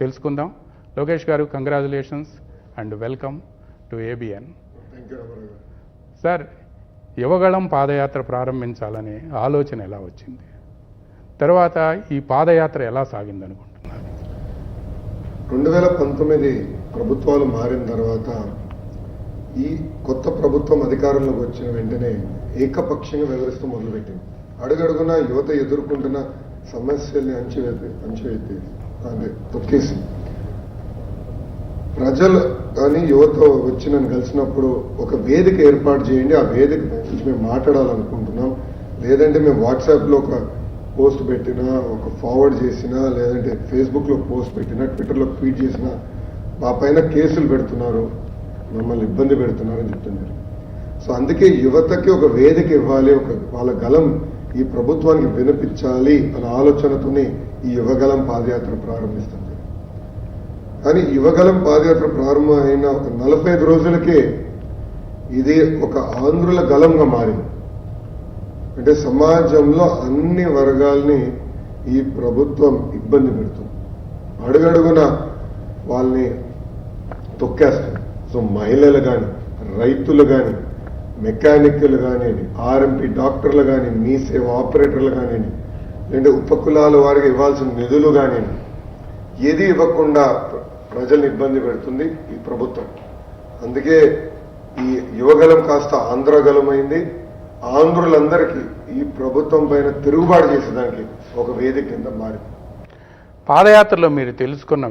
తెలుసుకుందాం. Lokesh garu congratulations and welcome to ABN sir Yuvagalam padayatra ప్రారంభించాలనే ఆలోచన ఎలా వచ్చింది? తర్వాత ఈ పాదయాత్ర ఎలా సాగిందనుకుంటున్నారు? రెండు వేల పంతొమ్మిది ప్రభుత్వాలు మారిన తర్వాత ఈ కొత్త ప్రభుత్వం అధికారంలోకి వచ్చిన వెంటనే ఏకపక్షంగా వ్యవహరిస్తూ మొదలుపెట్టింది. అడుగడుగున యువత ఎదుర్కొంటున్న సమస్యల్ని అంచివేసి అంచివేసి అంటే తొక్కేసి. ప్రజలు కానీ యువత వచ్చి నన్ను కలిసినప్పుడు ఒక వేదిక ఏర్పాటు చేయండి ఆ వేదిక గురించి మేము మాట్లాడాలనుకుంటున్నాం. లేదంటే మేము వాట్సాప్లో ఒక పోస్ట్ పెట్టినా ఒక ఫార్వర్డ్ చేసినా లేదంటే ఫేస్బుక్లో పోస్ట్ పెట్టినా ట్విట్టర్లో ట్వీట్ చేసినా మా పైన కేసులు పెడుతున్నారు మమ్మల్ని ఇబ్బంది పెడుతున్నారు అని చెప్తున్నారు. సో అందుకే యువతకి ఒక వేదిక ఇవ్వాలి ఒక వాళ్ళ గలం ఈ ప్రభుత్వానికి వినిపించాలి అనే ఆలోచనతోనే ఈ యువగలం పాదయాత్ర ప్రారంభిస్తుంది. కానీ యువగలం పాదయాత్ర ప్రారంభం అయిన ఒక నలభై ఐదు రోజులకే ఇది ఒక ఆంధ్రుల గలంగా మారింది. అంటే సమాజంలో అన్ని వర్గాల్ని ఈ ప్రభుత్వం ఇబ్బంది పెడుతుంది. అడుగడుగున వాళ్ళని తొక్కేస్తుంది. సో మహిళలు కానీ రైతులు కానీ మెకానిక్లు కానివ్వండి ఆర్ఎంపీ డాక్టర్లు కానీ మీ సేవ ఆపరేటర్లు కానివ్వండి లేదంటే ఉపకులాల వారికి ఇవ్వాల్సిన నిధులు కానివ్వండి ఏది ఇవ్వకుండా ప్రజల్ని ఇబ్బంది పెడుతుంది ఈ ప్రభుత్వం. అందుకే ఈ యువగలం కాస్త ఆంధ్రగలమైంది. ఆంధ్రులందరికీ ఈ ప్రభుత్వం పైన తిరుగుబాటు చేసేదానికి ఒక వేదిక కింద మారింది. పాదయాత్రలో మీరు తెలుసుకున్న